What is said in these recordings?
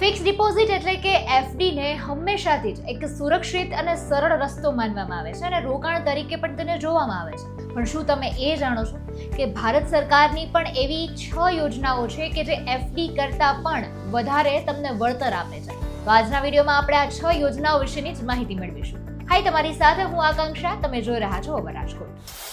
Fix deposit એટલે કે એફડીને હંમેશાથી જ એક સુરક્ષિત અને સરળ રસ્તો માનવામાં આવે છે અને રોકાણ તરીકે પણ તેને જોવામાં આવે છે. પણ શું તમે એ જાણો છો કે ભારત સરકારની પણ એવી છ યોજનાઓ છે કે જે એફડી કરતાં પણ વધારે તમને વળતર આપે છે? તો આજના વિડીયોમાં આપણે આ છ યોજનાઓ વિશેની જ માહિતી મેળવીશું. હાય, તમારી સાથે હું આકાંક્ષા. તમે જોઈ રહ્યા છો રાજકોટ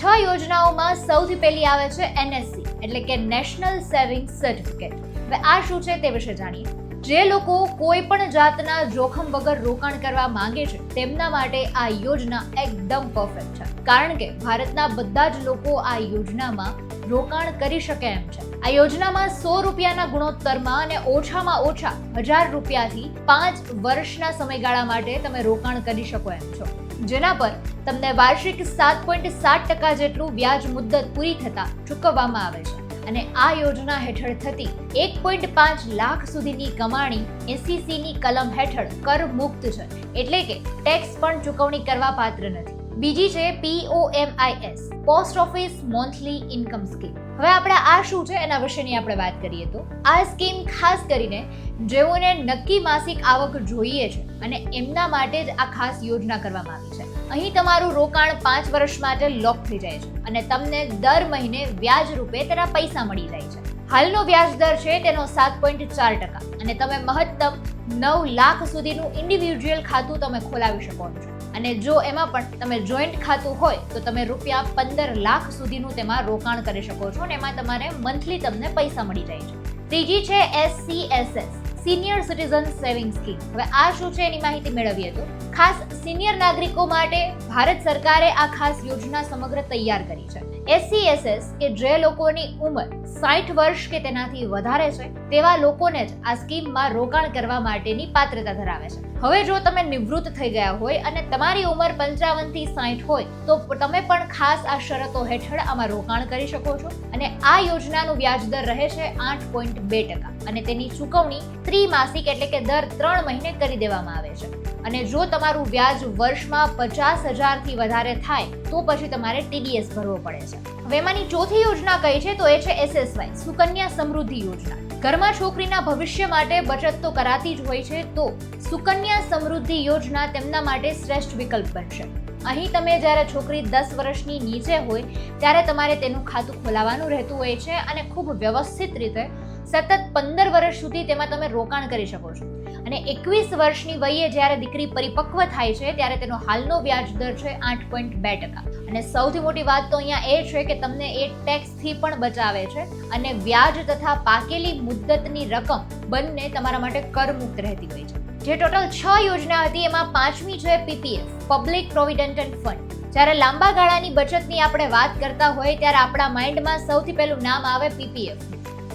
છ યોજનાઓમાં સૌથી પહેલી આવે છે એનએસસી એટલે કે નેશનલ સેવિંગ સર્ટિફિકેટ હવે આ શું છે તે વિશે જાણીએ. જે લોકો કોઈ પણ જાતના જોખમ વગર રોકાણ કરવા માંગે છે, તેમના માટે આ યોજના એકદમ પરફેક્ટ છે. કારણ કે ભારતના બધા જ લોકો આ યોજનામાં રોકાણ કરી શકે એમ છે. આ યોજનામાં સો રૂપિયાના ગુણોત્તરમાં અને ઓછામાં ઓછા હજાર રૂપિયાથી પાંચ વર્ષના સમયગાળા માટે તમે રોકાણ કરી શકો એમ છો. જેના પર તમને વાર્ષિક સાત પોઈન્ટ સાત ટકા જેટલું વ્યાજ મુદ્દત પૂરી થતા ચૂકવવામાં આવે છે. અને આ યોજના હેઠળ થતી એક પોઈન્ટ પાંચ લાખ સુધીની કમાણી એસસીસીની કલમ હેઠળ કર મુક્ત છે. એટલે કે ટેક્સ પણ ચૂકવણી કરવા પાત્ર નથી. બીજી છે POMIS post office monthly income scheme હવે આપણે આ શું છે એના વિશેની આપણે વાત કરીએ તો આ સ્કીમ ખાસ કરીને જેઓને નક્કી માસિક આવક જોઈએ છે અને એમના માટે જ આ ખાસ યોજના કરવામાં આવી છે. અહીં તમારું રોકાણ પાંચ વર્ષ માટે લોક થઈ જાય છે અને તમને દર મહિને વ્યાજ રૂપે તેના પૈસા મળી જાય છે. હાલનો વ્યાજ દર છે તેનો સાત પોઈન્ટ ચાર ટકા અને તમે મહત્તમ નવ લાખ સુધીનું ઇન્ડિવિજ્યુઅલ ખાતું તમે ખોલાવી શકો છો. અને જો એમાં પણ તમે જોઈન્ટ ખાતું હોય, તો તમે રૂપિયા પંદર લાખ સુધીનું તેમાં રોકાણ કરી શકો છો અને એમાં તમારે મંથલી તમને પૈસા મળી જાય છે. ત્રીજી છે SCSS senior citizen saving scheme હવે આ શું છે એની માહિતી મેળવીએ તો, ખાસ સિનિયર નાગરિકો માટે ભારત સરકારે આ ખાસ યોજના સમગ્ર તૈયાર કરી છે. એસસીએસએસ કે જે લોકોની ઉંમર સાઠ વર્ષ કે તેનાથી વધારે છે, તેવા લોકોને જ આ સ્કીમમાં રોકાણ કરવા માટેની પાત્રતા ધરાવે છે. હવે જો તમે નિવૃત્ત થઈ ગયા હોય અને તમારી ઉંમર પંચાવનથી સાઠ હોય, તો તમે પણ ખાસ આ શરતો હેઠળ આમાં રોકાણ કરી શકો છો અને આ યોજનાનું વ્યાજ દર રહે છે આઠ પોઈન્ટ બે ટકા અને તેની ચૂકવણી ત્રિમાસિક એટલે કે દર ત્રણ મહિને કરી દેવામાં આવે છે. અને જો તમારું વ્યાજ વર્ષમાં પચાસ હજારથી વધારે થાય, તો પછી તમારે ટીડીએસ ભરવો પડે છે. હવે એમાંની ચોથી યોજના કઈ છે? તો એ છે એસએસવાય સુકન્યા સમૃદ્ધિ યોજના. ઘરમાં છોકરીના ભવિષ્ય માટે બચત તો કરાતી જ હોય છે, તો સુકન્યા સમૃદ્ધિ યોજના તેમના માટે શ્રેષ્ઠ વિકલ્પ બનશે. અહીં તમે જ્યારે છોકરી દસ વર્ષની નીચે હોય, ત્યારે તમારે તેનું ખાતું ખોલાવવાનું રહેતું હોય છે અને ખૂબ વ્યવસ્થિત રીતે સતત પંદર વર્ષ સુધી તેમાં તમે રોકાણ કરી શકો છો. અને એકવીસ વર્ષની વયે જ્યારે દીકરી પરિપક્વ થાય છે, ત્યારે તેનો હાલનો વ્યાજ દર છે આઠ પોઈન્ટ બે ટકા. અને સૌથી મોટી વાત તો અહીંયા એ છે કે તમને એ ટેક્સથી પણ બચાવે છે અને વ્યાજ તથા પાકેલી મુદ્દતની રકમ બંને તમારા માટે કરમુક્ત રહેતી હોય છે. જે ટોટલ છ યોજના હતી, એમાં પાંચમી છે પીપીએફ પબ્લિક પ્રોવિડન્ટન્ટ ફંડ જ્યારે લાંબા ગાળાની બચતની આપણે વાત કરતા હોય, ત્યારે આપણા માઇન્ડમાં સૌથી પહેલું નામ આવે પીપીએફ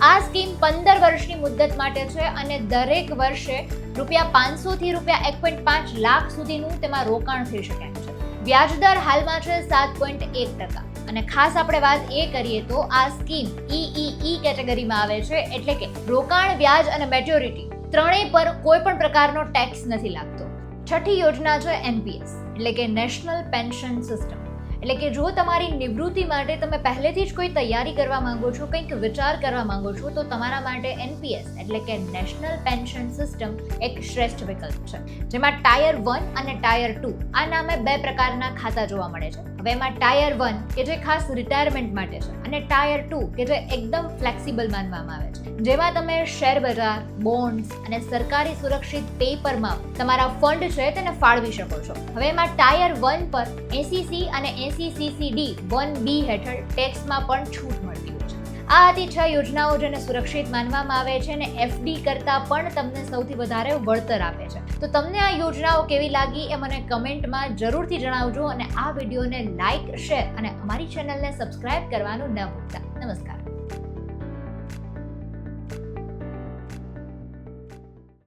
આ સ્કીમ પંદર વર્ષની મુદ્દત માટે છે અને દરેક વર્ષે રૂપિયા પાંચસો થી રૂપિયા એક પોઈન્ટ પાંચ લાખ સુધીનું તેમાં રોકાણ થઈ શકે છે. વ્યાજદર હાલમાં છે સાત પોઈન્ટ એક ટકા. અને ખાસ આપણે વાત એ કરીએ તો આ સ્કીમ ઈ કેટેગરીમાં આવે છે એટલે કે રોકાણ, વ્યાજ અને મેચ્યોરિટી ત્રણેય પર કોઈ પણ પ્રકારનો ટેક્સ નથી લાગતો. છઠ્ઠી યોજના છે એનપીએસ એટલે કે નેશનલ પેન્શન સિસ્ટમ. એટલે કે જો તમારી નિવૃત્તિ માટે તમે પહેલેથી જ કોઈ તૈયારી કરવા માંગો છો, કંઈક વિચાર કરવા માંગો છો, તો તમારા માટે એનપીએસ એટલે કે નેશનલ પેન્શન સિસ્ટમ એક શ્રેષ્ઠ વિકલ્પ છે. જેમાં ટાયર વન અને ટાયર ટુ આ નામે બે પ્રકારના ખાતા જોવા મળે છે. એમાં ટાયર વન, કે જે ખાસ રિટાયરમેન્ટ માટે છે, અને ટાયર ટુ, કે જે એકદમ ફ્લેક્સિબલ માનવામાં આવે છે. જેમાં તમે શેર બજાર બોન્ડ્સ અને સરકારી સુરક્ષિત પેપરમાં તમારા ફંડ છે તેને ફાળવી શકો છો. હવે એમાં ટાયર વન પર એસીસી અને એસીસીસીડી વન બી હેઠળ ટેક્સમાં પણ છૂટ આ હતી છ યોજનાઓ જેને સુરક્ષિત માનવામાં આવે છે અને એફડી કરતાં પણ તમને સૌથી વધારે વળતર આપે છે. તો તમને આ યોજનાઓ કેવી લાગી એ મને કમેન્ટમાં જરૂરથી જણાવજો અને આ વિડીયોને લાઇક શેર અને અમારી ચેનલને સબસ્ક્રાઇબ કરવાનું ન ભૂલતા. નમસ્કાર.